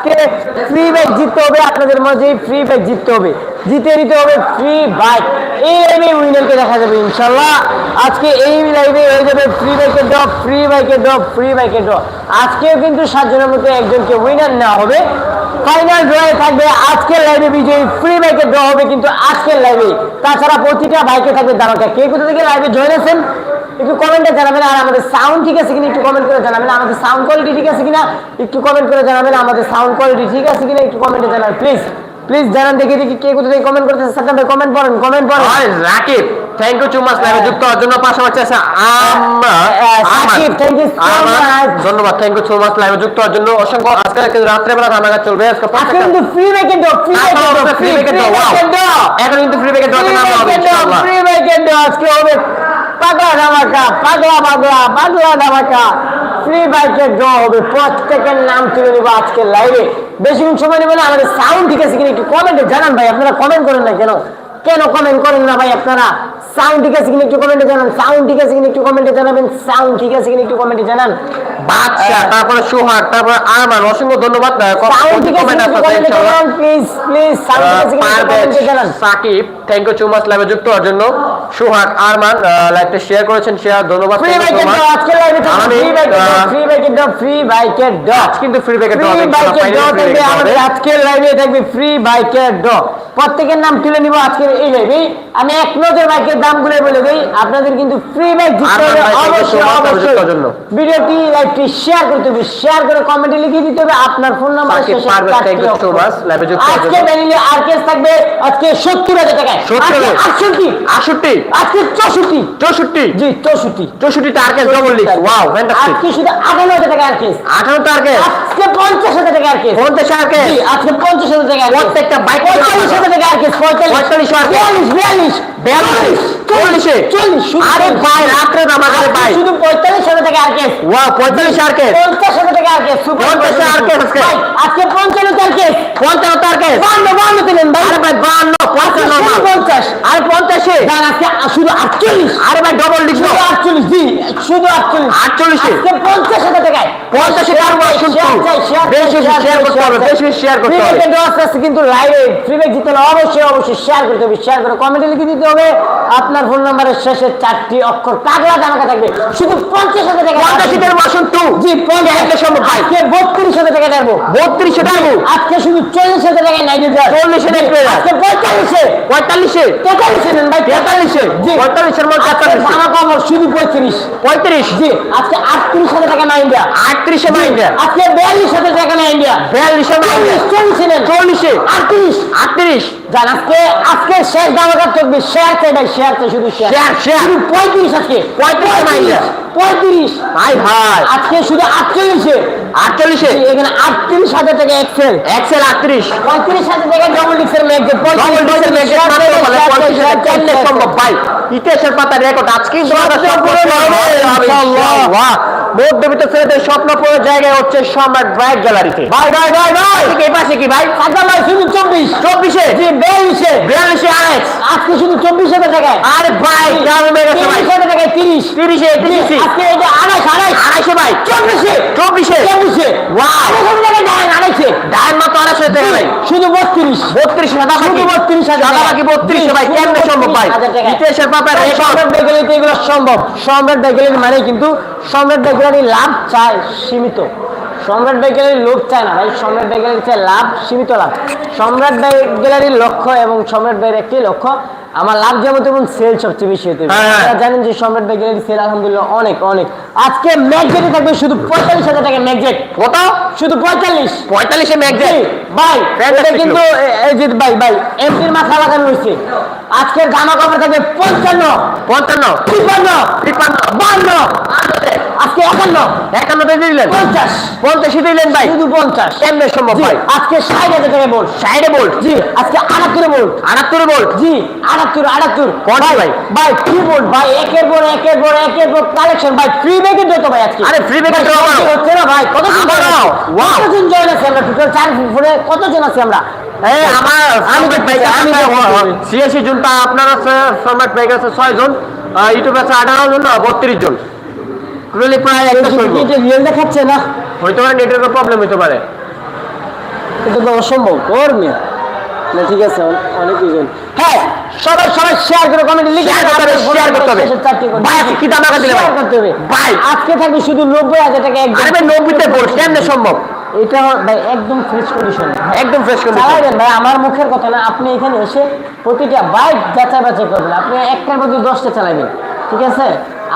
আজকে free bike জিততে হবে, আপনাদের মাঝে ফ্রি বাইক জিততে হবে। জিতে নিতে হবে ফ্রি বাইক এই লাইভে উইনারকে দেখা যাবে, ইনশাল্লাহ। আজকে এই লাইভে হয়ে যাবে ফ্রি বাইকের ড্রপ ফ্রি বাইকের ড্রপ ফ্রি বাইকের ড্রপ আজকেও কিন্তু সাতজনের মধ্যে একজনকে উইনার নেওয়া হবে। ফাইনাল ড্রয়ে থাকবে আজকের লাইভে বিজয়ী ফ্রি বাইকের ড্র হবে কিন্তু আজকের লাইভে তাছাড়া প্রতিটা বাইকে থাকবে দামাকা কে কোথা থেকে লাইভে জয়েন আছেন? একটু কমেন্টে জানাবেন আর আমাদের সাউন্ড ঠিক আছে কিনা একটু কমেন্ট করে জানাবেন। আমাদের সাউন্ড কোয়ালিটি ঠিক আছে কিনা একটু কমেন্ট করে জানাবেন। আমাদের সাউন্ড কোয়ালিটি ঠিক আছে কিনা একটু কমেন্টে জানাবেন। প্লিজ প্লিজ জানান দেখি দেখি কে কোথা থেকে কমেন্ট করতেছে। সাকাম ভাই কমেন্ট করেন কমেন্ট করেন হয় রাকিব থ্যাংক ইউ চুমাস লাইভে যুক্ত হওয়ার জন্য পাশাপাশি আছে আমরা হ্যাঁ, Sakib, thank you so much. ধন্যবাদ থ্যাংক ইউ চুমাস লাইভে যুক্ত হওয়ার জন্য। অসংখ্য আজকে কিন্তু রাত্রেবেলা ধামাকা চলবে। আজকে আজকে কিন্তু ফ্রি বাইকের ড্র ফ্রি হবে ফ্রি ড্র এখন কিন্তু ফ্রি দরকার নাম হবে ফ্রি বাইকের ড্র আজকে হবে। পাগলা ধামাকা পাগলা পাগলা পাগলা ধামাকা। ফ্রি বাইকের ড্র হবে। প্রত্যেকের নাম তুলে নিব আজকে লাইভে বেশিক্ষণ সময় নেবে না আমাদের সাউন্ড ঠিক আছে কিনা একটু কমেন্টে জানান ভাই আপনারা কমেন্ট করেন না কেন? কেন কমেন্ট করেন না ভাই আপনারা? সাউন্ড ঠিক আছে কিনা একটু কমেন্টে জানান। সাউন্ড ঠিক আছে কিনা একটু কমেন্টে জানাবেন। সাউন্ড ঠিক আছে কিনা একটু কমেন্টে জানান। বাদশা তারপরে সুহাগ তারপরে আরমান অসংখ্য ধন্যবাদ। সাউন্ড ঠিক আছে কমেন্ট জানান প্লিজ প্লিজ সাউন্ড ঠিক আছে কিনা কমেন্টে জানান। সাকিব থ্যাংক ইউ চুমাস লাইভে যুক্ত হওয়ার জন্য। আরমান লাইভটা শেয়ার করেছেন শেয়ার ধন্যবাদ ফ্রি বাইকের ডট আজকে লাইভে ফ্রি বাইকের ডট ফ্রি বাইকের ডট ফ্রি বাইকের ডট কিন্তু ফ্রি বাইকের ডট ফ্রি বাইকের ডট আমাদের আজকে লাইভে থাকবে ফ্রি বাইকের ডট প্রত্যেকের নাম তুলে নিব এই লাইভে আমি এক নজর বাইকের দামগুলো বলে দেই আপনাদের কিন্তু ফ্রি বাইক জিততে হবে অবশ্যই অবশ্যই। ভিডিওটি লাইভটি শেয়ার করতে হবে শেয়ার করে কমেন্টে লিখে দিতে হবে আপনার ফোন নাম্বার শেষে আজকে ব্যানিলে আরকেস থাকবে আজকে 70000 টাকায়। 70 আজকে চৌষট্টি। চৌষট্টি? জি চৌষট্টি। চৌষট্টি টার্গেট ডবল লিখ ওয়াও ফ্যান্টাস্টিক আজকে শুধু আঠান্ন হাজার টাকা আর কেস আঠারো টার্গেট আজকে পঞ্চাশ হাজার টাকা আর কেস পঞ্চাশ টার্গেট জি, আজকে পঞ্চাশ হাজার টাকা। প্রত্যেকটা বাইক পঁয়তাল্লিশ হাজার টাকা আর কেস পঁয়তাল্লিশ পঁয়তাল্লিশ। বিয়াল্লিশ বিয়াল্লিশ। আরে। ভাই রাত্রে নামাজ আজকে ভাই। শুধু পঁয়তাল্লিশ হাজার টাকা আর কেস। হাজার টাকা আর সুপার আজকে। আজকে দিলেন ভাই। আরে ভাই শুধু পঞ্চাশ। আরে আজকে শুধু ভাই ডবল লিক্স শুধু আটচল্লিশ। জি শুধু আটচল্লিশ? আটচল্লিশে আজকে পঞ্চাশ হাজার টাকায়। পঞ্চাশে শেয়ার টার্গেট চাই, শুনছি। শেয়ার চাই, শেয়ার চাই, বেশি বেশি শেয়ার শেয়ার করতে হবে বেশি বেশি শেয়ার করতে হবে। ক্রিকেটের আস্তে আস্তে কিন্তু লাইভে ফ্রিবেক জিতে অবশ্যই অবশ্যই শেয়ার করতে হবে শেয়ার করে কমেন্টে লিখে দিতে হবে। আপনার ফোন নাম্বারের শেষে চারটি অক্ষর পাগলা জামাকা থাকবে। শুধু পঞ্চাশ হাজার টাকা পঞ্চাশিদের বাসন টু জি পঞ্চাশ সম্ভব আজকে বত্রিশ হাজার টাকা দেবো। বত্রিশে টার্গেট আজকে শুধু চল্লিশ হাজার টাকা নাই দিতে চল্লিশে নেট আজকে পঁয়তাল্লিশে। পঁয়তাল্লিশে? তেতাল্লিশে নেন ভাই তেতাল্লিশে। জি। পঁয়তাল্লিশের মধ্যে শুধু পঁয়ত্রিশ। পঁয়ত্রিশ। জি আজকে আটত্রিশ হাজার টাকা না ইন্ডিয়া। আটত্রিশে ইন্ডিয়া। আজকে বিয়াল্লিশ হাজার টাকা না ইন্ডিয়া। বিয়াল্লিশ চল্লিশ চল্লিশে। আটত্রিশ। আটত্রিশ। আজকে আজকে শেষ দামাকার চলবে শেয়ার চাই শেয়ার চাই শুধু শেয়ার। শেয়ার। শুধু পঁয়ত্রিশ আজকে। পঁয়ত্রিশ। পঁয়ত্রিশ ভাই ভাই। আজকে শুধু আটচল্লিশে। আটচল্লিশে? এখানে আটত্রিশ হাজার টাকা এক্সেল এক্সেল আটত্রিশ। পঁয়ত্রিশ হাজার টাকা ডবল ডিক্সের ম্যাগজেট পঁয়ত্রিশে কেমনে সম্ভব ভাই ইতিহাসের পাতা রেকর্ড আজকে মধ্যবিত্ত ছেলেদের স্বপ্ন পুরো জায়গায় হচ্ছে সম্রাট ব্রাইট গ্যালারিতে। ভাই ভাই ভাই ভাই! এই পাশে কি ভাই? সাদা ভাই শুধু চব্বিশ। চব্বিশে? জি বিয়াল্লিশে বিয়াল্লিশে আরেক। আজকে শুধু চব্বিশ হাজার টাকায় আরে ভাই হাজার টাকায় তিরিশ। তিরিশে তিরিশে। আজকে এটা আড়াইশ আড়াইশ। আড়াইশে ভাই। চব্বিশে। চব্বিশে। চব্বিশে। আড়াইশ হাজার ডায়ের মতো আড়াইশো। টাকা ভাই শুধু বত্রিশ। বত্রিশ সাদা শুধু বত্রিশ হাজার বাকি বত্রিশে ভাই কেমনে সম্ভব ভাই? ইতিহাসের রেকর্ড। সম্রাট বেগুলিতে এগুলো সম্ভব। সম্রাট বেগুলির মানে কিন্তু সম্রাট বেগুলির লাভ চায় সীমিত। সম্রাট বেগুলির লোক চায় না ভাই। সম্রাট বেগুলির চায় লাভ সীমিত লাভ। সম্রাট বেগুলির লক্ষ্য এবং সম্রাট বেগের একটি লক্ষ্য আমার লাভ যেমন তেমন সেল সবচেয়ে বেশি হতে হবে হ্যাঁ, হ্যাঁ। আপনারা জানেন যে সম্রাট বেগুলির সেল আলহামদুলিল্লাহ অনেক অনেক। আজকে ম্যাগজেটে থাকবে শুধু পঁয়তাল্লিশ হাজার টাকা ম্যাগজেট কত? শুধু পঁয়তাল্লিশ। পঁয়তাল্লিশে ম্যাগজেট ভাই কিন্তু এই যে ভাই ভাই এমপির মাথা লাগানো হয়েছে। আজকের জামা কাপড় থাকবে পঞ্চান্ন পঞ্চান্ন তিপ্পান্ন তিপ্পান্ন। বান্ন। আজকে একান্ন। একান্নতে দিলেন। পঞ্চাশ। পঞ্চাশে দিলেন ভাই। শুধু পঞ্চাশ। কেমনে সম্ভব ভাই? আজকে ষাট হাজার টাকা বোল্ট। সাইডে বোল্ট? জি আজকে আটাত্তরে বোল্ট। আটাত্তরে বোল্ট? জি আটাত্তর আটাত্তর। কোনটা ভাই? ভাই? ফ্রি বোল্ট ভাই একের পর একের পর একের পর কালেকশন ভাই ফ্রি ব্যাগের যত ভাই আজকে? আরে। সত্যি হচ্ছে না ভাই? Wow. কতজন জয়েন আছে আমরা টোটাল চার ফোনে কতজন আছি আমরা? এই আমার আমি ছিয়াশি জন তা আপনার আছে সম্রাট ভাই আছে ছয় জন ইউটিউবে আছে আঠারো জন বত্রিশ জন। টোটালি প্রায় একটা রিয়েল দেখাচ্ছে না? হইতে পারে নেটওয়ার্কের প্রবলেম হইতে পারে। এটা তো অসম্ভব ওর মেয়ে। না ঠিক আছে অনেক দুজন। হ্যাঁ সবাই সবাই শেয়ার করে কমেন্টে লিখে Share করতে হবে, share করতে হবে। ভাই, কি দাম রাখা দিলে ভাই? করতে হবে। ভাই। আজকে থাকবে শুধু নব্বই হাজার টাকা একদম নব্বইতে বল কেমনে সম্ভব? এটা ভাই একদম ফ্রেশ কন্ডিশন একদম ফ্রেশ কন্ডিশন ভাই আমার মুখের কথা না আপনি এখানে এসে প্রতিটা বাইক যাচাই বাছাই করবেন। আপনি একটার প্রতি দশটা চালাবেন ঠিক আছে?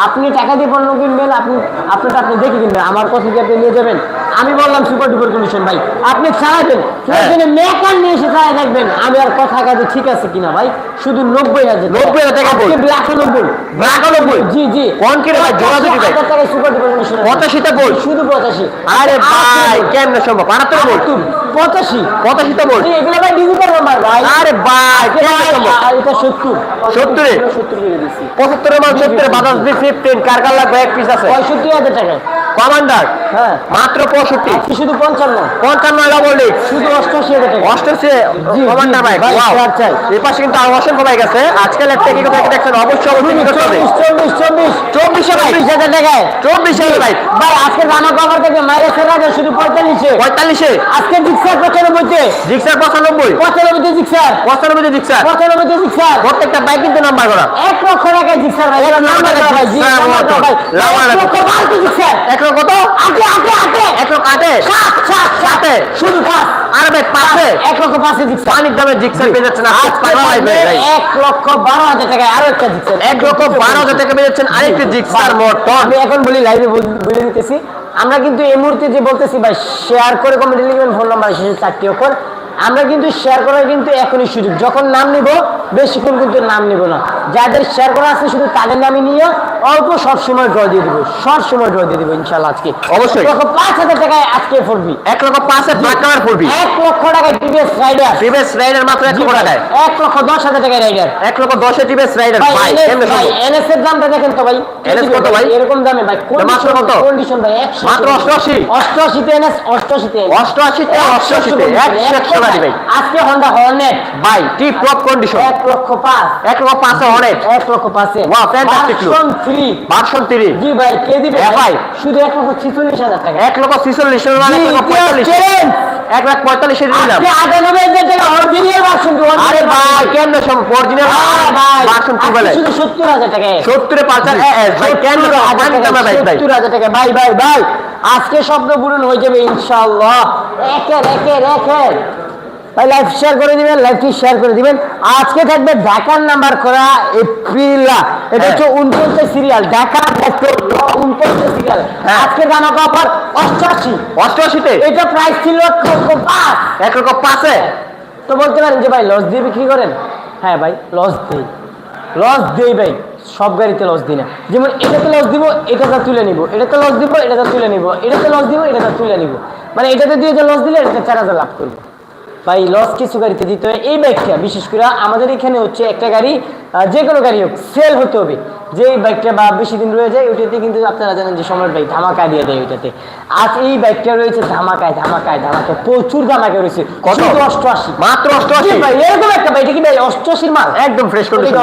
আপনি টাকা দিয়ে পণ্য কিনবেন আপনি আপনারটা আপনি দেখে কিনবেন আমার কথা দিয়ে আপনি নিয়ে যাবেন? আমি বললাম সুপার ডুপার কন্ডিশন ভাই আপনি চালাবেন প্রয়োজনে মেকার নিয়ে এসে চালাই দেখবেন আমি আর কথা কাজে ঠিক আছে কিনা ভাই? শুধু নব্বই হাজার 90,000 টাকা বল। বিরানব্বই বিরানব্বই? জি জি। কোন কিলো ভাই? জোড়া দুটি ভাই। হাজার টাকায় সুপার ডুপার কন্ডিশন পঁচাশিতে বল। শুধু পঁচাশি। আরে ভাই কেমনে সম্ভব? আটাত্তর বল। পঁচাশি। পঁচাশিতে বল। এগুলো ভাই ডিজিটাল নাম্বার ভাই। আরে ভাই কেমনে সম্ভব? এটা সত্তর। সত্তরে? সত্তর করে দিচ্ছি পঁচাত্তরের মাল সত্তরে বাজাজ বি ফিফটিন কার কার লাগবে? এক পিস আছে। পঁয়ষট্টি হাজার টাকায় কমান্ডার হ্যাঁ। মাত্র পঁয়ষট্টি। আজকে শুধু পঞ্চান্ন। পঞ্চান্ন ডবল ডিস্ক শুধু অষ্টআশি হাজার টাকা। অষ্টআশি কমান্ডার বাইক ভাই, ওয়াও share চাই। এই পাশে কিন্তু আরও অসংখ্য বাইক আছে। আজকাল একটা কি কথা দেখছেন অবশ্যই অবশ্যই নিতে হবে। চব্বিশ চব্বিশ চব্বিশ। চব্বিশে বাইক চব্বিশ হাজার বাইক ভাই আজকে জামা কভার থেকে মাইনাসের আগে শুধু পঁয়তাল্লিশে। পঁয়তাল্লিশে আজকে জিক্সার পঁচানব্বইতে। জিক্সার পঁচানব্বই। পঁচানব্বইতে জিক্সার। পঁচানব্বইতে জিক্সার। পঁচানব্বইতে জিক্সার। প্রত্যেকটা বাইক কিন্তু নাম্বার করা। এক লক্ষ টাকায় জিক্সার ভাই। নাম্বার লাউয়ার এক লক্ষ বারোতে জিক্সার এক লক্ষ কত? আটে আটে আটে। এক লক্ষ সাত সাত সাতে। শুধু পাঁচ। আরে ভাই পাঁচে? এক লক্ষ পাঁচে জিক্সার পানির দামে জিক্সার পেয়ে যাচ্ছেন আজকে আজকে পাগলা ভাই থাকবে ভাই। এক লক্ষ বারো হাজার আরও একটা এক লক্ষ বারো হাজার টাকা পেয়ে যাচ্ছেন আরেকটি জিক্সার মোটর আমি এখন বলি লাইভে বলে দিতেছি। আমরা কিন্তু এই মুহূর্তে যে বলতেছি ভাই শেয়ার করে কমেন্টে লিখবেন ফোন নাম্বার শেষে চারটি অক্ষর। আমরা কিন্তু শেয়ার করার কিন্তু এখনই সুযোগ। যখন নাম নিব বেশিক্ষণ কিন্তু নাম নিব না। যাদের শেয়ার করা আছে শুধু তাদের নামই নিয়ে অল্প সব সময় ড্র দিয়ে দিব। সব সময় ড্র দিয়ে দিব ইনশাল্লাহ আজকে। অবশ্যই। এক লক্ষ পাঁচ হাজার টাকায় আজকে ফোরবি এক লক্ষ পাঁচে কালার পড়বি এক লক্ষ টাকায় টিভিএস রাইডার টিভিএস রাইডার মাত্র এক লক্ষ টাকায়। এক লক্ষ দশ হাজার টাকায় রাইডার এক লক্ষ দশে টিভিএস রাইডার ভাই? NS এর দামটা দেখেন তো ভাই। NS কত ভাই? এরকম দামে ভাই মাত্র কত? কন্ডিশন ভাই 100 মাত্র 88? 88 তে NS 88 তে অষ্টআশিতে অষ্টআশিতে একশো গাড়ি ভাই আজকে হন্ডা হর্নেট ভাই টপ কন্ডিশন লক্ষ লক্ষ লক্ষ ভার্সন জি কে দিবে? হ্যাঁ। শুধু লক্ষ হাজার টাকা। লক্ষ লক্ষ। এক লাখ পঁয়তাল্লিশে দিলাম আরে ভাই কেমনে সম্ভব? অরিজিনাল ভার্সন কি বলে সত্তর হাজার টাকা। সত্তরে পাঁচের এস ভাই ভাই ভাই। সত্তর হাজার টাকা। ভাই ভাই ভাই আজকে স্বপ্ন পূরণ হয়ে যাবে ইনশাআল্লাহ। একের একের একের। ভাই লাইভ শেয়ার করে দিবেন লাইভটি শেয়ার করে দিবেন? আজকে থাকবে ঢাকার নাম্বার করা এপ্রিলা। এটা হ্যাঁ। হচ্ছে উনপঞ্চাশ সিরিয়াল ঢাকা উনপঞ্চাশ সিরিয়াল হ্যাঁ। আজকে দাম অফার অষ্টআশি। অষ্টআশিতে? এটা প্রাইস ছিল এক লক্ষ পাঁচ। এক লক্ষ পাঁচে তো বলতে পারেন যে ভাই লস দিয়ে বিক্রি করেন? হ্যাঁ ভাই লস দিই। লস দেই ভাই সব গাড়িতে লস দিই না। যেমন এটাতে লস দিব এটাতে তুলে নিব। এটাতে লস দিব এটাতে তুলে নিব। এটাতে লস দিব এটাতে তুলে নিব। মানে এটাতে দিয়ে যে লস দিলে এটাতে চার হাজার লাভ করব। ভাই লস কিছু গাড়িতে দিতে হবে এই ব্যাখ্যা বিশেষ করে আমাদের এখানে হচ্ছে একটা গাড়ি যে কোনো গাড়ি হোক সেল হতে হবে। যে বাইকটা বা বেশি দিন রয়ে যায় ওইটাতে কিন্তু আপনারা জানেন যে সম্রাট বাইক ধামাকা দিয়ে দেয় ওইটাতে। আজ এই বাইকটা রয়েছে ধামাকায় ধামাকায় ধামাকায় প্রচুর ধামাকা রয়েছে। কত? অষ্টআশি। মাত্র অষ্টআশি? ভাই এরকম একটা এটা কি ভাই অষ্টআশির মাল? একদম ফ্রেশ কন্ডিশন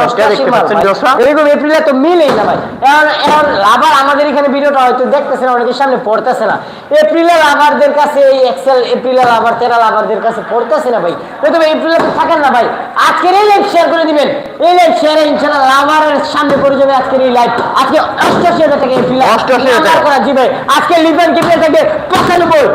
এরকম এপ্রিলে তো মিলেই না ভাই। এখন এখন লাভার আমাদের এখানে ভিডিওটা হয়তো দেখতেছে না অনেকের সামনে পড়তেছে না। এপ্রিলে লাভারদের কাছে এই এক্সেল এপ্রিলে লাভার তেরা লাভারদের কাছে পড়তেছে না ভাই। ভাই এপ্রিলে তো থাকেন না ভাই। আজকের এই লাইভ শেয়ার করে দিবেন। এই লাইভ শেয়ারে ইনশাআল্লাহ লাভারের সামনে পড়ে যাবে আজকের এই লাইভ আজকে অষ্টআশি হাজার টাকা এপ্রিলে 88,000 নাম্বার করা জি আজকে লিপেন কিপে থাকবে পঁচানব্বই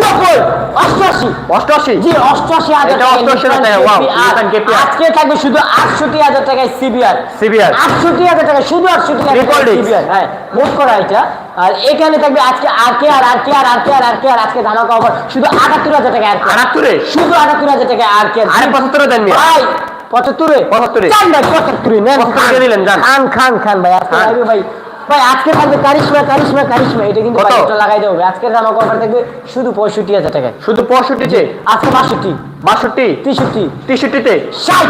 নব্বই অষ্টআশি। অষ্টআশি? জি অষ্টআশি হাজার এটা টাকা 88 টাকা, wow, Nissan KPR আজকে থাকবে শুধু আটষট্টি হাজার টাকায় সিবিআর CBR আটষট্টি হাজার টাকা শুধু আটষট্টি হাজার disc। সিবিআর হ্যাঁ বুক করা এটা। আর এখানে থাকবে আজকে আর কে আর আর কে আর আর কে আর আর কে আর আজকে ধামাকা অফার শুধু আটাত্তর হাজার টাকা আর আটাত্তরে শুধু আটাত্তর হাজার টাকা আর কে। আরে পঁচাত্তরে দেন ভাই পঁচাত্তরে পঁচাত্তরে। চান ভাই পঁচাত্তরে নেন। পঁচাত্তরে দিলেন, যান। খান খান খান ভাই আজকে। লাইভে ভাই। ভাই আজকে থাকবে কারিশমা কারিশমা কারিশমা। এটা কিন্তু লাগাই দেবে আজকের ধামাকা অফার থাকবে শুধু পঁয়ষট্টি হাজার টাকায়। শুধু পঁয়ষট্টিতে আজকে বাষট্টি। বাষট্টি তেষট্টি তেষট্টিতে ষাট।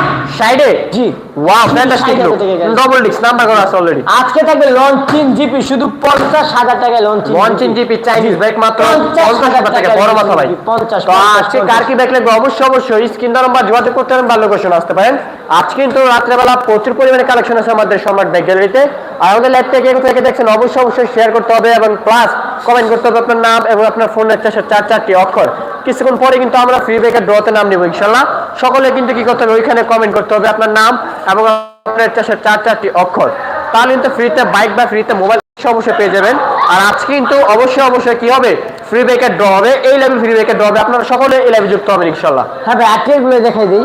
জি। Wow fantastic 60,000 look double disc number করা আছে অলরেডি আজকে থাকবে লঞ্চিং জিপি শুধু পঞ্চাশ হাজার টাকায় লঞ্চিং লঞ্চিং জিপি চাইনিজ মাত্র পঞ্চাশ হাজার টাকা বড় মাথা ভাই। পঞ্চাশ তো আজকে কার কি লাগবে? অবশ্যই অবশ্যই। স্ক্রিন নাম্বার যোগাযোগ করতে পারেন বা লোকেশন আসতে পারেন। আজকে কিন্তু রাত্রেবেলা প্রচুর পরিমাণে কালেকশন আছে আমাদের সম্রাট বাইক গ্যালারিতে আর আমাদের লাইভ থেকে দেখছেন অবশ্যই অবশ্যই শেয়ার করতে হবে। এবং প্লাস কমেন্ট করতে হবে আপনার নাম এবং আপনার ফোনের চারশো চার, চারটি অক্ষর। কিছুক্ষণ পরে কিন্তু আমরা ফ্রি ব্রেকের ড্রতে নাম নেব, ইনশাল্লাহ। সকলে কিন্তু কি করতে হবে? ওইখানে কমেন্ট করতে হবে আপনার নাম এবং আপনার চাষের চার, চারটি অক্ষর। তাহলে কিন্তু ফ্রিতে বাইক বা ফ্রিতে মোবাইল অবশ্যই পেয়ে যাবেন। আর আজকে কিন্তু অবশ্যই অবশ্যই কি হবে? ফ্রি ব্রেকের ড্র হবে। এই লেভেল ফ্রি ব্রেকের ড্র হবে। আপনারা সকলে এই লেভেল যুক্ত হবেন, ইনশাল্লাহ। হ্যাঁ ভাই আরটিআরগুলো দেখাই দিই।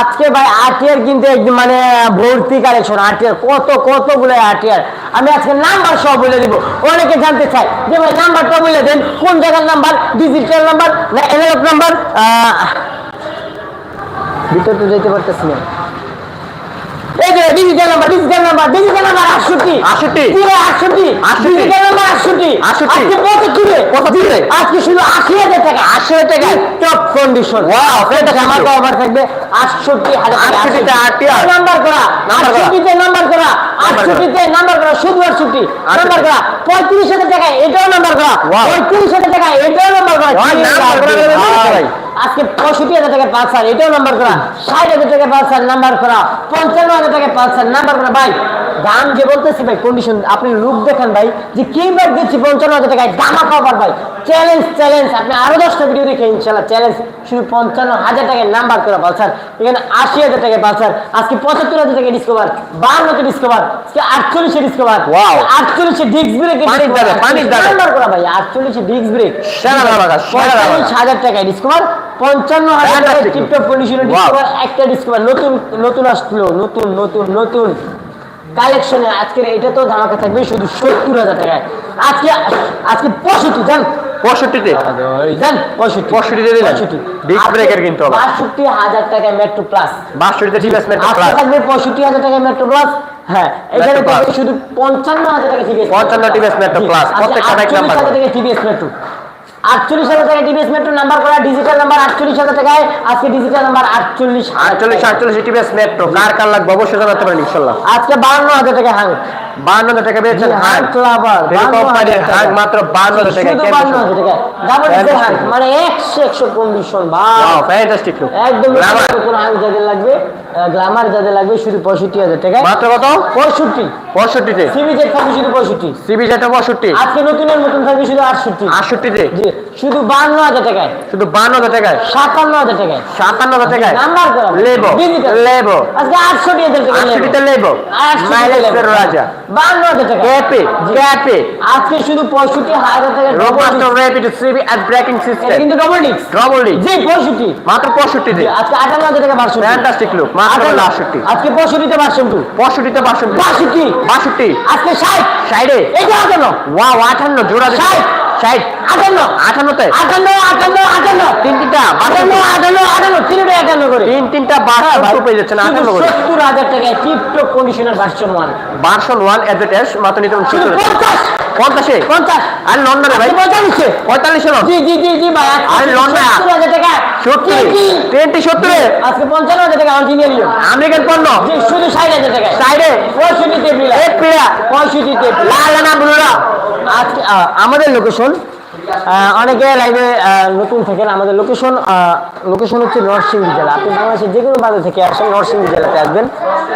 আজকে ভাই আরটিআর কিন্তু একদম মানে ভর্তি কালেকশন আরটিআর কত, কতগুলো আরটিআর আমি আজকে নাম্বার সহ বলে দিব। অনেকে জানতে চাই যে ভাই নাম্বারটা বলে দেন, কোন জায়গার নাম্বার ডিজিটাল নাম্বার না এনালগ নাম্বার? ভিতর তো যেতে পারতেছি না। এই যে digital number digital number digital number আটষট্টি। 68 পুরো আটষট্টি। 68 ডিজিটাল নাম্বার আটষট্টি। 68 আজকে পঁচাত্তরে। পঁচাত্তরে? আজকে শুধু আশি হাজার টাকা। আশি হাজার টাকা। Top condition Wow, fantastic. আমার তো অফার থাকবে। আটষট্টি হাজার টাকা। 68 নাম্বার করা। নাম্বার করা। আটষট্টিতে নাম্বার করা। আটষট্টিতে নাম্বার করা। শুধু আটষট্টি। নাম্বার করা। পঁয়ত্রিশ হাজার টাকা। এটাও নাম্বার করা. পঁয়ত্রিশ হাজার টাকা। এটাও নাম্বার করা। আজকে পঁয়ষট্টি হাজার টাকা পালসার, এটাও নাম্বার করা। ষাট হাজার টাকা পালসার নাম্বার করা। পঞ্চান্ন হাজার টাকা পালসার নাম্বার করা। ভাই, দাম যে বলতেছি ভাই কন্ডিশন আপনি লুক দেখেন ভাই, যে কি ব্যাগ দিচ্ছি পঞ্চান্ন হাজার টাকায় দামা খাবার ভাই। চ্যালেঞ্জ চ্যালেঞ্জ আপনি আরও দশটা ভিডিও দেখে ইনশাল্লাহ চ্যালেঞ্জ শুধু পঞ্চান্ন হাজার টাকায় নাম্বার করা পালসার এখানে আশি হাজার টাকায় পালসার আজকে পঁচাত্তর হাজার টাকা ডিসকভার বাহান্নতে ডিসকভার আজকে আটচল্লিশে ডিসকভার আটচল্লিশে ডিস্ক ব্রেক। নাম্বার করা ভাই আটচল্লিশে ডিস্ক ব্রেক। পঁয়তাল্লিশ হাজার টাকায় ডিসকভার পঞ্চান্ন হাজার টাকায়. টিপটপ কন্ডিশনে ডিসকভার একটা ডিসকভার নতুন নতুন আসলো নতুন নতুন নতুন। কালেকশনে আজকের এটা তো ধামাকা থাকবে শুধু সত্তর হাজার টাকায়। আজকে আজকে পঁয়ষট্টি জান? পঁয়ষট্টিতে? জান? পঁয়ষট্টি। 65 দিলেন? Disc breaker কিন্তু বাষট্টি হাজার টাকায় মেট্রো প্লাস বাষট্টিতে টিভিএস মেট্রো প্লাস থাকবে পঁয়ষট্টি হাজার টাকায় মেট্রো প্লাস হ্যাঁ এখানে শুধু পঞ্চান্ন হাজার টাকা টিভিএস 55 TVS Metro Plus, প্রত্যেকটা নাম্বার টিভিএস মেট্রো আটচল্লিশ হাজার টাকা টিভিএস মেট্রো নাম্বার করা ডিজিটাল নাম্বার আটচল্লিশ হাজার টাকায়। আজকে ডিজিটাল নাম্বার আটচল্লিশ আটচল্লিশ আটচল্লিশ টিভিএস মেট্রো কার কার লাগবে? অবশ্যই জানাতে পারেন ইনশাল্লাহ আজকে বারান্ন হাজার টাকা হাঙ্ক 52 টাকা বেচেন হাট। শুধু 65000 টাকা। শুধু 65 সিবিজেড 65 শুধু 68 68 তে জি টাকা লেবো 800 টাকা লেবো মাইলেজ রাজা বান্ন হাজার টাকা। ক্যাপে ক্যাপে আজকে শুধু পঁয়ষট্টি হাজার টাকা রোমাস্টার rapid CB and braking system কিন্তু double disc double D G পঁয়ষট্টি। মাত্র পঁয়ষট্টিতে আজকে আটান্ন হাজার টাকা বারোশো ফ্যান্টাস্টিক লুক মাত্র আটষট্টি আজকে পঁয়ষট্টিতে বারোশো টু পঁয়ষট্টিতে বাষট্টি বাষট্টি। বাষট্টি। আজকে ষাট। সাইডে এটা আটান্ন। ওয়াও আটান্ন জোড়া ষাট। ষাট। আটান্ন। আটান্নতে আটান্ন আটান্ন আটান্ন। তিন তিনটা আটান্ন আটান্ন আটান্ন। তিনটে আটান্ন করে। তিন তিনটা বাষট্টি পেয়ে যাচ্ছেন আটান্ন করে। সত্তর হাজার টাকায় টিপটপ কন্ডিশনের version one version one advertise মাত্র নিতে পঞ্চাশ। পঞ্চাশে? পঞ্চাশ। আর লন্ডনে ভাই। পঁয়তাল্লিশে। পঁয়তাল্লিশে জি জি জি জি ভাই। আর লন্ডনে? সত্তর হাজার টাকা। সত্তর। আজকে পঞ্চান্ন হাজার টাকা আমেরিকান পণ্য। শুধু ষাট হাজার টাকা সাইডে পঁয়ষট্টিতে এপ্রিল এক পিড়া পঁয়ষট্টিতে এপ্রিল লাল না ব্লুরা আজকে আমাদের লোকেশন অনেকে লাইভে নতুন থাকেন। আমাদের লোকেশন লোকেশন হচ্ছে নরসিংদী জেলা। আপনি বাংলাদেশের যে কোনো বাজার থেকে আসেন নরসিংদী জেলাতে আসবেন।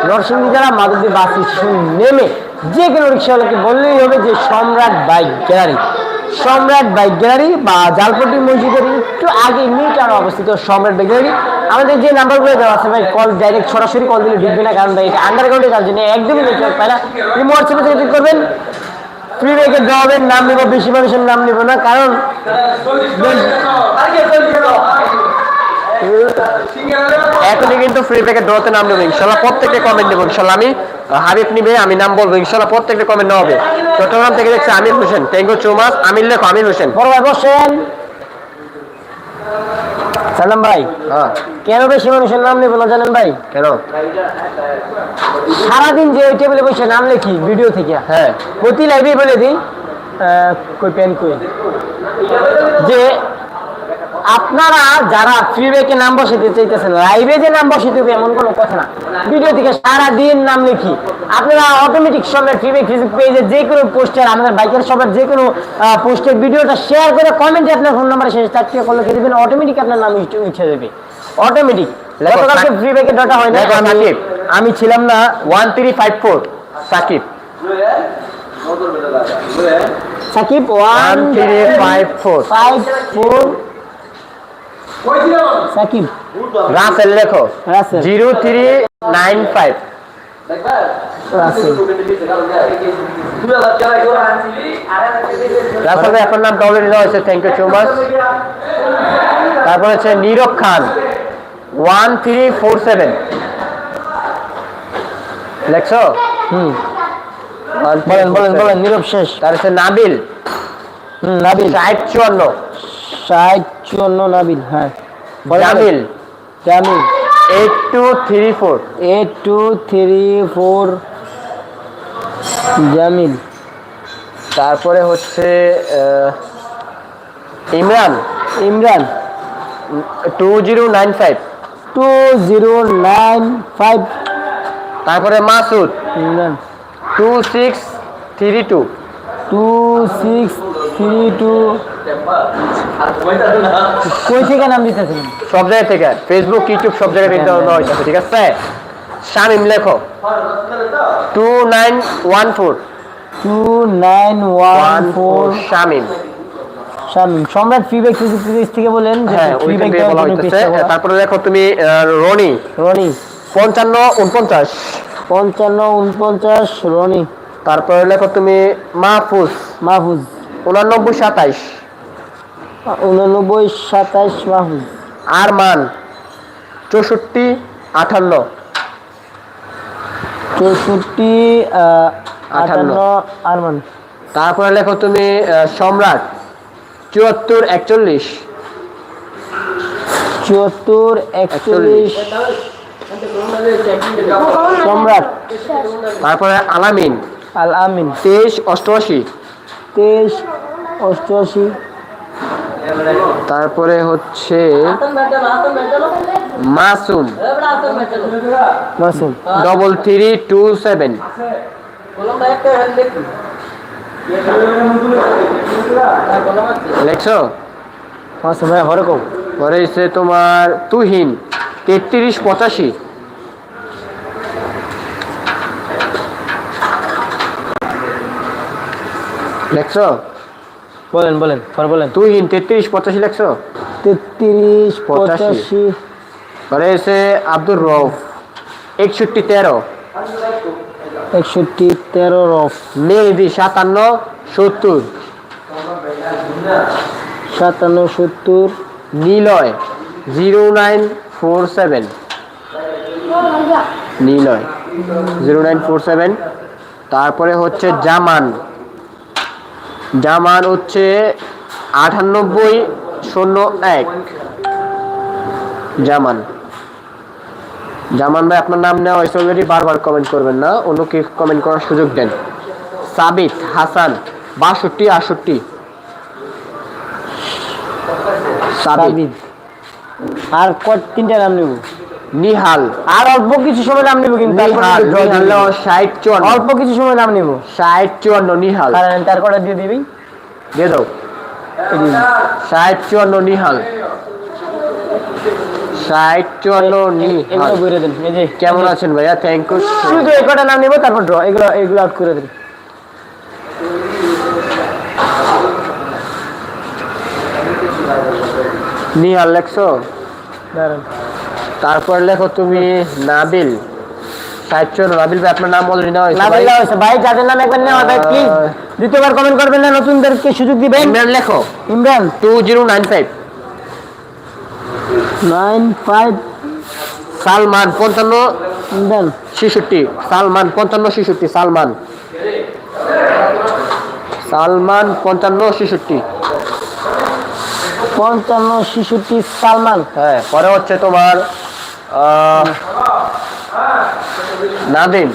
নরসিংদী জেলা মাধবদী বাস স্টেশন নেমে যে কোনো রিক্সাওয়ালাকে বললেই হবে যে Samrat bike gallery. Samrat bike gallery বা জালপট্টি মসজিদের একটু আগে মিটার অবস্থিত সম্রাট বাইক গ্যালারি। আমাদের যে নাম্বারগুলো দেওয়া আছে ভাই কল ডাইরেক্ট সরাসরি কল দিলে ঢুকবে না, কারণ ভাই এটা আন্ডারগ্রাউন্ডে কাজ জন্য একদমই নেটওয়ার্ক পায় না। হোয়াটসঅ্যাপে করবেন। ফ্রি রেখে দেওয়াবেন নাম নেব, বেশি মানুষের নাম নেব না, কারণ এখনই কিন্তু ফ্রি প্যাকেট ড্রতে নাম নেব, ইনশাল্লাহ প্রত্যেকটা কমেন্ট নেব, ইনশাল্লাহ। আমি হাবিব নিবে, আমি নাম বলব, ইনশাল্লাহ প্রত্যেকটা কমেন্ট নেওয়া হবে। চট্টগ্রাম থেকে দেখছি Amir Hossain. Thank you so much Amir লেখো, আমির হোসেন। বড় ভাই সালাম ভাই। হ্যাঁ। কেন বেশি মানুষের নাম নেব না জানেন ভাই? কেন? সারাদিন যে ওই টেবিলে বসে নাম লেখি ভিডিও থেকে। হ্যাঁ। প্রতি লাইভে বলে দিই কই পেন কই? যে আপনারা যারা ফ্রি ব্রেকে নাম বসাতে চাইতেছেন লাইভে যে নাম বসাতে হবে এমন কোনো কথা না। ভিডিও থেকে সারা দিন নাম লিখি। আপনারা অটোমেটিক সবের ফ্রি ব্রেক ফেসবুক পেজে যে কোনো পোস্টার আমাদের বাইকের সবার যে কোনো পোস্টের ভিডিওটা শেয়ার করে কমেন্টে আপনার ফোন নাম্বার শেষে চারটি করলে খেয়ে দেবেন অটোমেটিক আপনার নাম উঠে- যাবে। অটোমেটিক গতকালকে ফ্রি ব্রেকের ডাটা হয় না আমি- সাকিব। আমি ছিলাম না one three five four Sakib. Sakib one three five four five four Sakib. Rasel লেখো। Zero three nine five. Rasel Rasel ভাই অলরেডি দেওয়া হয়েছে। থ্যাংক ইউ সো মাচ তারপর হচ্ছে Nirob Khan. One three four seven লেখছো? হুম। বলেন বলেন বলেন নীরব শেষ। তার হচ্ছে নাবিল। হুম নাবিল। ষাট চুয়ান্ন। ষাট চুয়ান্ন নাবিল হ্যাঁ। Jamil. Jamil. Eight two three four. Eight two three four. Jamil. তারপরে হচ্ছে Imran. Imran. Two zero nine five. Two zero nine five. তারপরে Masud. Imran. Two six three two. Two six three two কই থেকে নাম দিতেছিলেন? সব জায়গা থেকে। Facebook YouTube সব জায়গায় দেওয়া হয়েছে ঠিক আছে? শামিম লেখো। Two nine one four two nine one four Shamim. Shamim. Samrat ফিবেক থেকে বলেন হ্যাঁ। তারপরে দেখো তুমি রনি। রনি। পঞ্চান্ন উনপঞ্চাশ। পঞ্চান্ন উনপঞ্চাশ রনি। তারপরে লেখো তুমি মাহফুজ। মাহফুজ। উনানব্বই সাতাইশ। উননব্বই সাতাইশ মাহফুজ আরমান চৌষট্টি আটান্ন চৌষট্টি আটান্ন আরমান। তারপরে লেখো তুমি সম্রাট চুয়াত্তর একচল্লিশ। চুয়াত্তর একচল্লিশ। সম্রাট তারপরে আলামিন আল আমিন। তেইশ অষ্টআশি। তেইশ অষ্টআশি। তারপরে হচ্ছে Masum. Masum double three two seven লেখছো? হ্যাঁ হরকম পরে তোমার তুহিন তেত্রিশ পঁচাশি। লেখছো? বলেন বলেন পর বলেন। তুহিন তেত্রিশ পঁচাশি লেখছো? তেত্রিশ পঁচাশি। পরে হচ্ছে আব্দুর রৌফ একষট্টি তেরো। একষট্টি তেরো রফ মেহেদি সাতান্ন সত্তর। সাতান্ন সত্তর। Niloy zero nine four seven. Niloy zero nine four seven. তারপরে হচ্ছে জামান। জামান হচ্ছে আটানব্বই শূন্য এক। জামান। জামান ভাই, আপনার নাম নেওয়া হয়েছে অলরেডি বারবার কমেন্ট করবেন না। অন্য অন্যকে কমেন্ট করার সুযোগ দেন। সাবিত হাসান, বাষট্টি সাবিদ আর কত তিনটা নাম নেব? নিহাল। আর অল্প কিছু সময় নাম নেব কিন্তু। ষাট চুয়ান্ন। অল্প কিছু সময় নাম নেব। ষাট চুয়ান্ন নিহাল। দিয়ে দিবি? দিয়ে দাও। ষাট চুয়ান্ন নিহাল। ষাট চুয়ান্ন দেন কেমন আছেন ভাইয়া? থ্যাংক ইউ শুধু এই কটা নাম নেব তারপর ড্র এগুলো এগুলো আউট করে দেন। নিহাল লেখছো? দাঁড়ান। তারপর লেখো তুমি নাবিল। নাবিল ভাই আপনার নাম অলরেডি নেওয়া হয়েছে। দেওয়া হয়েছে ভাই যাদের নাম একবার নেওয়া ভাই প্লিজ দ্বিতীয়বার কমেন্ট করবেন না নতুনদেরকে সুযোগ দিবেন। ইমরান লেখো। Imran. Two zero nine five nine five Salman পঞ্চান্ন ইমরান। ছেষট্টি। সালমান পঞ্চান্ন ছেষট্টি সালমান। সালমান পঞ্চান্ন ছেষট্টি। পঞ্চান্ন শিশুটি সালমান। হ্যাঁ পরে হচ্ছে তোমার নাদিম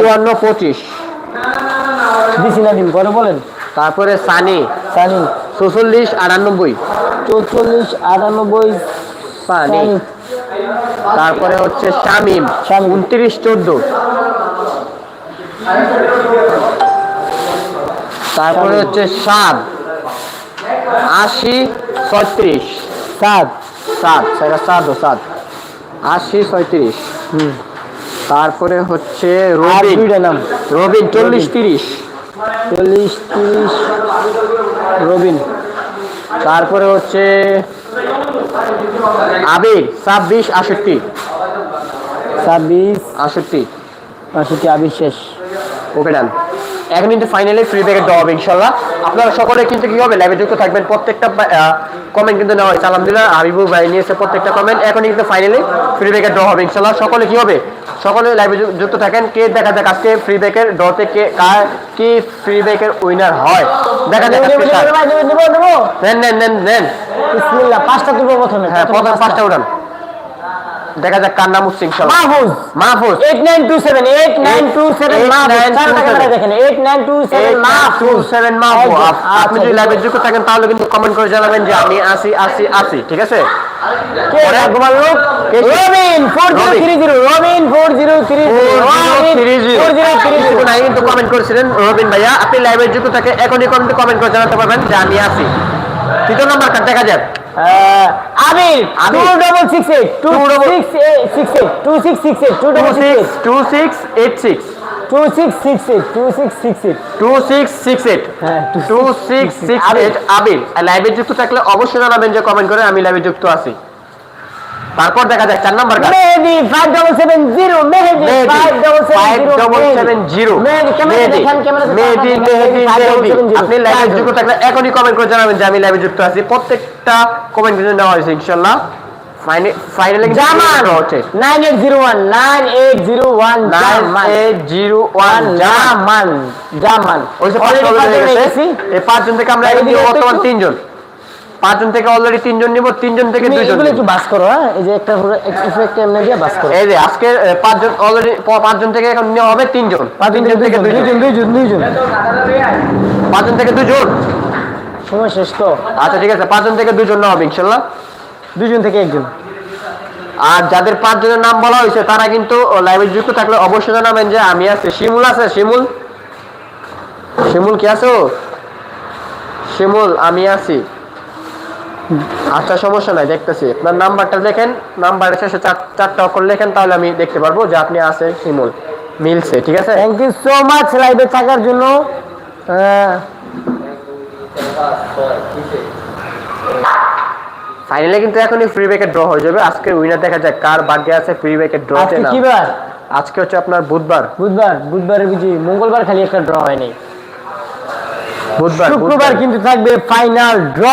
চুয়ান্ন পঁচিশ। দিছি না দিন পরে বলেন। তারপরে সানি। সানি। ছচল্লিশ আটানব্বই। চৌচল্লিশ আটানব্বই সানি। তারপরে হচ্ছে শামিম শামীম। উনত্রিশ চোদ্দ। তারপরে হচ্ছে সাত আশি ছত্রিশ। সাত সাত সেটা সাত ও সাত আশি ছয়ত্রিশ। হুম। তারপরে হচ্ছে রবিন। নাম। রবিন চল্লিশ তিরিশ। চল্লিশ তিরিশ রবিন। তারপরে হচ্ছে আবির ছাব্বিশ আষট্টি। ছাব্বিশ আষট্টি। বাষট্টি আবির শেষ। ওকে ডান। এখন কিন্তু ফাইনালি ফ্রি প্যাকেট দেওয়া হবে ইনশাল্লাহ আপনারা সকলে কিন্তু কি হবে লাইভে যুক্ত থাকবেন। প্রত্যেকটা কমেন্ট কিন্তু নেওয়া হয়েছে। আলহামদুলিল্লাহ হাবিবু ভাই নিয়েছে প্রত্যেকটা কমেন্ট এখন কিন্তু ফাইনালি ফ্রি প্যাকেট দেওয়া হবে ইনশাল্লাহ সকলে কি হবে? সকলে লাইভে যুক্ত থাকেন। কে দেখা যাক আজকে ফ্রি প্যাকের ডতে কে কার কি ফ্রি প্যাকের উইনার হয়? দেখা যাক নেন নেন নেন নেন। পাঁচটা তুলবো প্রথমে। হ্যাঁ প্রথম পাঁচটা। উঠান দেখা যাক কার নাম উঠছে ইনশাল্লাহ Mahfuz. Mahfuz. Eight nine two seven eight nine two seven 8927 দেখেন eight nine two seven Mahfuz seven Mahfuz. আচ্ছা, আপনি যদি লাইভে যুক্ত থাকেন তাহলে কিন্তু কমেন্ট করে জানাবেন যে আমি আসি আসি আসি ঠিক আছে? কে লোক রবিন রবিন। নাই কিন্তু কমেন্ট করেছিলেন রবিন ভাইয়া। আপনি লাইভে যুক্ত থাকে এখনই কমেন্ট কমেন্ট করে জানাতে পারবেন যে আমি আসি তৃতীয় নাম্বার দেখা যাক। Abir. Two double six eight two double six six eight two six six eight two double six two six eight six two six six eight two six six eight two six six eight হ্যাঁ, two six six eight Abir. লাইভে যুক্ত থাকলে অবশ্যই জানাবেন যে comment করে আমি লাইভে যুক্ত আছি। তারপর দেখা যাক চার number card Mehedi five double seven zero Mehedi Mehedi, five double five double seven zero। Mehedi camera Mehedi, দেখেন ক্যামেরা মেহেদি, মেহেদি, মেহেদি। আপনি লাইভে যুক্ত থাকলে এখনই কমেন্ট করে জানাবেন যে আমি লাইভে যুক্ত আছি। প্রত্যেকটা কমেন্ট কিন্তু নেওয়া হয়েছে ইনশাল্লাহ ফাইনালি জামান হচ্ছে। ওই যে পাঁচজন গেছে। থেকে আমরা বর্তমান তিনজন। পাঁচজন থেকে অলরেডি তিনজন নিব তিনজন থেকে দুইজন এগুলো একটু বাস করো হ্যাঁ? এই যে একটা ইফেক্ট এমনি দিয়ে বাস করো। এই যে আজকে পাঁচজন অলরেডি পাঁচজন থেকে এখন নেওয়া হবে তিনজন। পাঁচজন থেকে দুইজন দুইজন। দুইজন দুইজন পাঁচজন থেকে দুজন সময় শেষ তো। আচ্ছা ঠিক আছে পাঁচজন থেকে দুজন নেওয়া হবে ইনশাল্লাহ। দুইজন থেকে একজন। আর যাদের পাঁচজনের নাম বলা হয়েছে তারা কিন্তু লাইভে যুক্ত থাকলে অবশ্যই জানাবেন যে আমি আছি। শিমুল আছে শিমুল? শিমুল কি আছো? শিমুল আমি আছি। আচ্ছা সমস্যা নাই দেখতেছি। আপনার নাম্বারটা দেখেন নাম্বারের শেষে চার চারটা অক্ষর লেখেন তাহলে আমি দেখতে পারব যে আপনি আছে শিমুল মিলছে ঠিক আছে? থ্যাংক ইউ সো মাচ লাইভে থাকার জন্য। ফাইনালি কিন্তু এখনই ফ্রি ব্যাকেট ড্র হয়ে যাবে। আজকে উইনার দেখা যাক কার ভাগ্যে আছে ফ্রি ব্যাকেট ড্র আজকে কি বার আজকে হচ্ছে আপনার বুধবার। বুধবার বুধবারের বুঝি মঙ্গলবার খালি একটা ড্র হয়নি। বুধবার শুক্রবার বুধবার। কিন্তু থাকবে ফাইনাল ড্র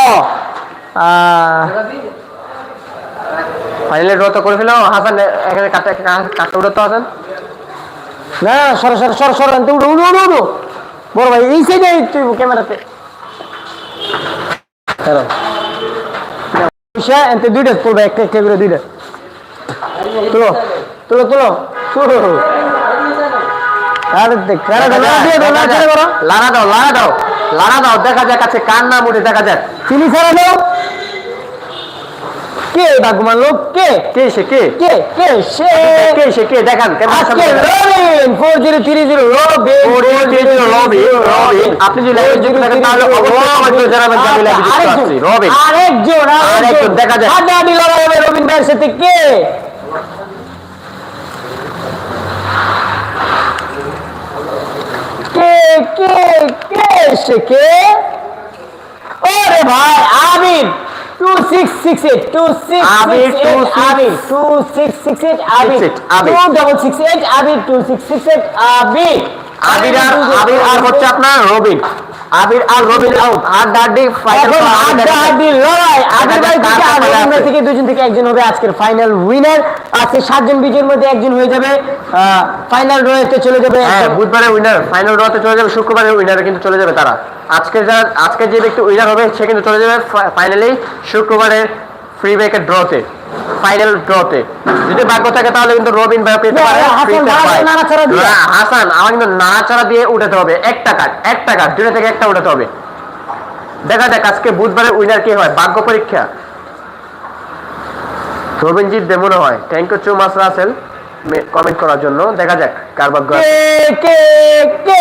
ফাইনালি ড্র তো করে ফেলাম হাসান, এখানে কাটা কাটা, উঠে তো, হাসান। না সর সর সর সর, আনতে, উঠো উঠো উঠো উঠো। বড় ভাই, এই সাইডে তুই ক্যামেরাতে। এনতে দুইটা তুলবে একটা একটা করে দুইটা। তুলো তুলো তুলো তুলো। লারা দাও লারা দাও লারা দাও। দেখা যাক আছে কার নাম উঠে দেখা যাক। চিনি ছাড়া দাও কে ভাগ্যমান লোক? কে? কে সে কে? কে? কে সে? কে সে কে? দেখান আজকে Robin four zero three zero Robin আপনি যদি লাইভে যুক্ত থাকেন তাহলে অবশ্যই কমেন্ট জানাবেন আমি লাইভে যুক্ত আছি রবিন আরেকজন আরেকজন, দেখা যাক। হাড্ডাহাড্ডি লড়াই রবিন ভাইয়ের সাথে কে? কে কে সে কে? ওরে ভাই Abir. Two six six eight two six Abir, Abir. Two six six eight Abir. 26, Abir. Two double six eight Abir. Two six six eight Abir. Abir আর আবির আর হচ্ছে আপনার রবিন। আবির আর রবিন আউট। আর এখন হাড্ডাহাড্ডি লড়াই। আবির ভাই থেকে আর ভাই আছে? থেকে দুজন থেকে একজন হবে আজকের ফাইনাল উইনার আজকে সাতজন বিজয়ের মধ্যে একজন হয়ে যাবে ফাইনাল রয়েতে চলে যাবে। হ্যাঁ। বুধবারে উইনার ফাইনাল ড্রতে চলে যাবে শুক্রবারে উইনারে কিন্তু চলে যাবে তারা। আজকে যারা আজকে যে ব্যক্তি উইনার হবে সে কিন্তু চলে যাবে ফাইনালি শুক্রবারের ফ্রি ব্রেকের ড্রতে ফাইনাল ড্রতে যদি ভাগ্য থাকে তাহলে কিন্তু রবিন ভাই পেতে পারে হাসান আমার কিন্তু নাড়াচাড়া দিয়ে উঠাতে হবে। একটা কাজ একটা কাজ দুটো থেকে একটা উঠাতে হবে। দেখা যাক আজকে বুধবারের উইনার কি হয় ভাগ্য পরীক্ষা। রবিন জিতবে মনে হয়। Thank you so much Rasel. Comment করার জন্য। দেখা যাক কার ভাগ্য কে কে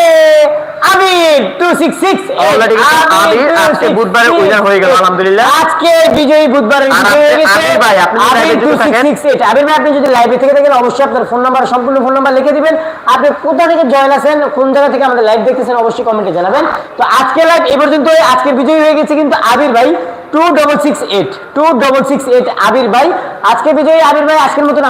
আজকে বুধবারে হয়ে গেল, আলহামদুলিল্লাহ। আজকে বিজয়ী হয়ে গেছে। ভাই, আপনি যদি থাকেন- ভাই আপনি যদি লাইভে থেকে থাকেন অবশ্যই আপনার ফোন নাম্বার সম্পূর্ণ ফোন নাম্বার লিখে দিবেন। আপনি কোথা থেকে জয়েন আছেন কোন জায়গা থেকে আমাদের লাইভ দেখতেছেন অবশ্যই কমেন্টে জানাবেন। তো আজকে লাইভ পর্যন্ত আজকে বিজয়ী হয়ে গেছে কিন্তু আবির ভাই। Two double six eight two double six eight Abir ভাই। আজকে বিজয়ী আবির ভাই, আজকের মতন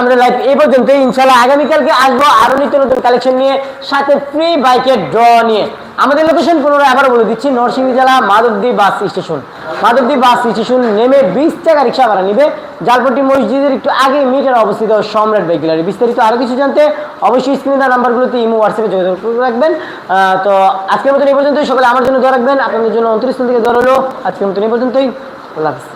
এই পর্যন্তই। ইনশাল্লাহ আগামীকালকে আসব আরও নিত্য নতুন কালেকশন নিয়ে, সাথে ফ্রি বাইকের ড্র নিয়ে। আমাদের লোকেশন পুনরায় বলে দিচ্ছি জেলা Madhabdi bus station Madhabdi bus station নেমে বিশ টাকা রিক্সা ভাড়া নিবে। জালপট্টি মসজিদের একটু আগে মিটার অবস্থিত সম্রাট বাইক বিস্তারিত আরও কিছু জানতে অবশ্যই স্ক্রিনে দেওয়া নাম্বারগুলোতে ইমো, হোয়াটসঅ্যাপে যোগাযোগ করে রাখবেন। তো আজকের মতন এই পর্যন্তই। সকলে আমার জন্য দোয়া রাখবেন। আপনাদের জন্য অন্তরিস্থল থেকে দোয়া রইল। আজকের মতন এই পর্যন্তই। আল্লাহ হাফিজ